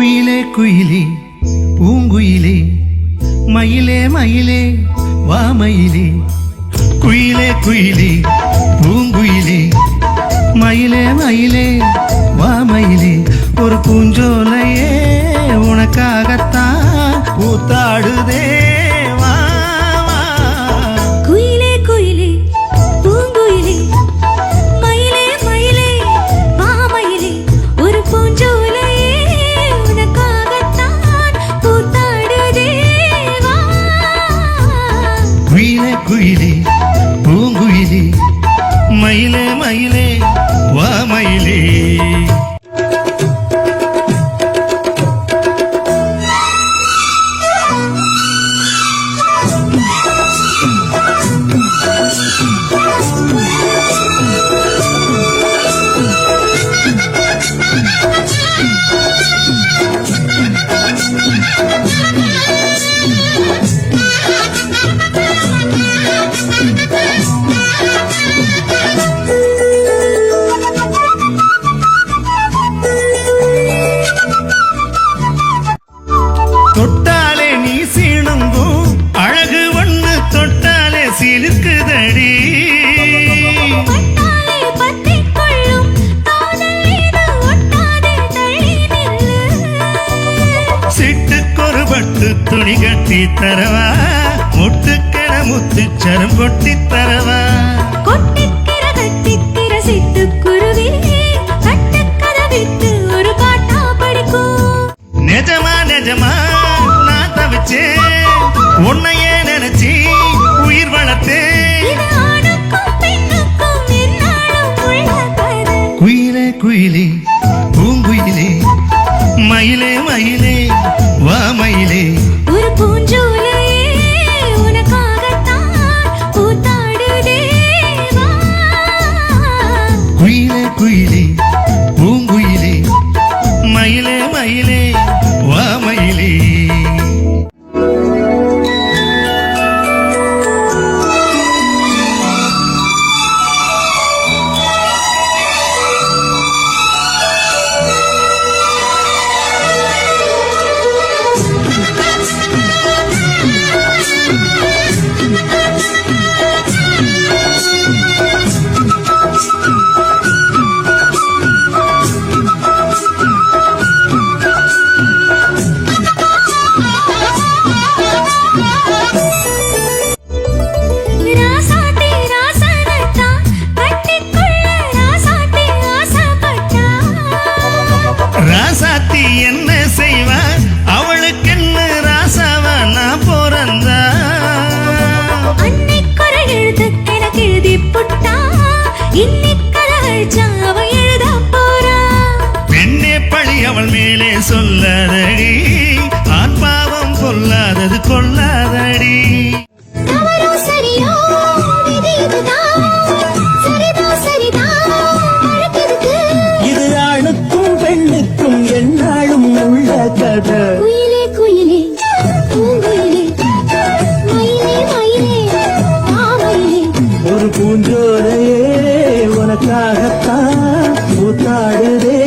குயிலே குயிலே பூங்குயிலே மயிலே மயிலே வா மயிலே குயிலே குயிலே பூங்குயிலே மயிலே மயிலே வா மயிலே ஒரு பூஞ்சோலையே உனக்காகத்தான் பூங்குயிலி பூங்குயிலி மயிலே மயிலே. சிட்டுக்கொரு பட்டு துணி கட்டி தரவா? முட்டுக்கென முத்துச்சரம் கொட்டி தரவா? கொட்டிக்கிற கட்டிக்கிற சிட்டுக்குருவி கட்டுக்கதவிட்டு ஒரு பாட்டா படிக்கும் நிஜமா நிஜமா நான் தவிச்சேன். உன்னையே நினைச்சி உயிர் வளர்த்தேன். இது ஆணுக்கும் பெண்ணுக்கும் எந்நாளும் உள்ள கதை. குயிலே குயிலே பூங்குயிலே மயிலே மயிலே வா மயிலே. ஒரு பூஞ்சோலையே என்ன பூஞ்சோலையே உனக்காகத்தான் கூத்தாடுதே